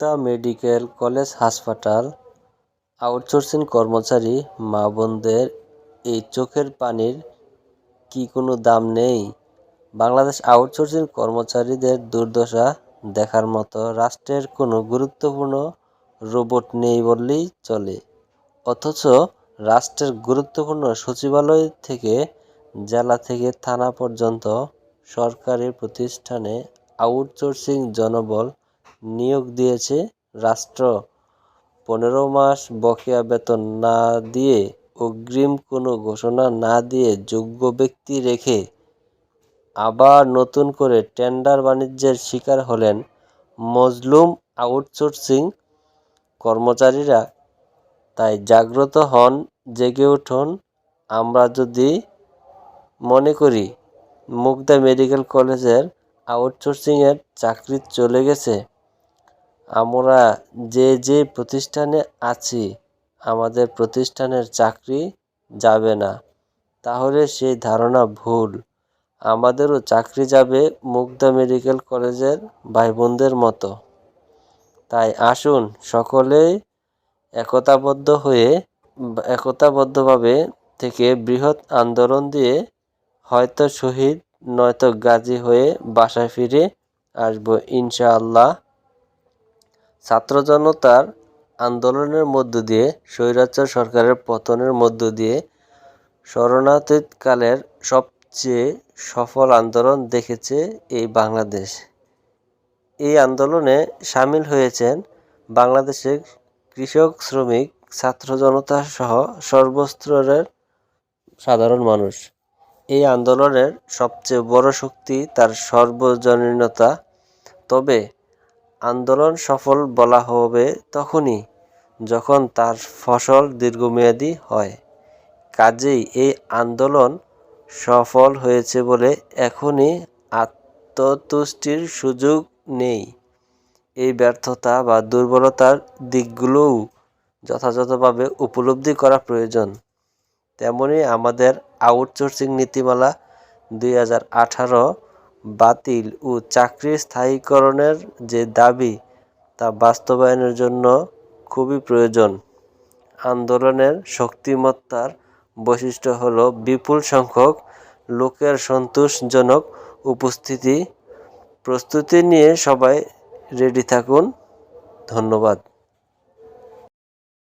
মুক্তা medical college হাসপাতাল। Outsourcing কর্মচারী মা বোনদের এই চোখের পানির কি কোনো দাম নেই? বাংলাদেশ আউটসোর্সিং কর্মচারীদের দুর্দশা দেখার মতো রাষ্ট্রের কোনো গুরুত্বপূর্ণ রোবট নেই বললেই চলে। অথচ রাষ্ট্রের গুরুত্বপূর্ণ সচিবালয় থেকে জেলা থেকে থানা পর্যন্ত সরকারি প্রতিষ্ঠানে আউটসোর্সিং জনবল নিয়োগ দিয়েছে রাষ্ট্র। পনেরো মাস বকেয়া বেতন না দিয়ে অগ্রিম কোনো ঘোষণা না দিয়ে যোগ্য ব্যক্তি রেখে আবার নতুন করে টেন্ডার বাণিজ্যের শিকার হলেন মজলুম আউটসোর্সিং কর্মচারীরা। তাই জাগ্রত হন, জেগে উঠুন। আমরা যদি মনে করি মুগদা মেডিকেল কলেজের আউটসোর্সিংয়ের চাকরি চলে গেছে। আমরা যে যে প্রতিষ্ঠানে আছি, আমাদের প্রতিষ্ঠানের চাকরি যাবে না। তাহলে সেই ধারণা ভুল। আমাদেরও চাকরি যাবে মুগদা মেডিকেল কলেজের ভাই বোনদের মতো। তাই আসুন সকলেই একতাবদ্ধ হয়ে, একতাবদ্ধভাবে থেকে বৃহৎ আন্দোলন দিয়ে হয়তো শহীদ, নয়তো গাজী হয়ে বাসায় ফিরে আসব ইনশাআল্লাহ। ছাত্র জনতার আন্দোলনের মধ্য দিয়ে, স্বৈরাচার সরকারের পতনের মধ্য দিয়ে শরণাতীতকালের সবচেয়ে সফল আন্দোলন দেখেছে এই বাংলাদেশ। এই আন্দোলনে সামিল হয়েছেন বাংলাদেশের কৃষক, শ্রমিক, ছাত্র জনতা সহ সর্বস্তরের সাধারণ মানুষ। এই আন্দোলনের সবচেয়ে বড় শক্তি তার সর্বজনীনতা। তবে আন্দোলন সফল বলা হবে তখনই, যখন তার ফসল দীর্ঘমেয়াদী হয়। কাজেই এই আন্দোলন সফল হয়েছে বলে এখনই আত্মতুষ্টির সুযোগ নেই। এই ব্যর্থতা বা দুর্বলতার দিকগুলোও যথাযথভাবে উপলব্ধি করা প্রয়োজন। তেমনি আমাদের আউটসোর্সিং নীতিমালা দুই হাজার আঠারো বাতিল ও চাকরি স্থায়ীকরণের যে দাবি তা বাস্তবায়নের জন্য খুবই প্রয়োজন। আন্দোলনের শক্তিমত্তার বৈশিষ্ট্য হল বিপুল সংখ্যক লোকের সন্তোষজনক উপস্থিতি। প্রস্তুতি নিয়ে সবাই রেডি থাকুন। ধন্যবাদ।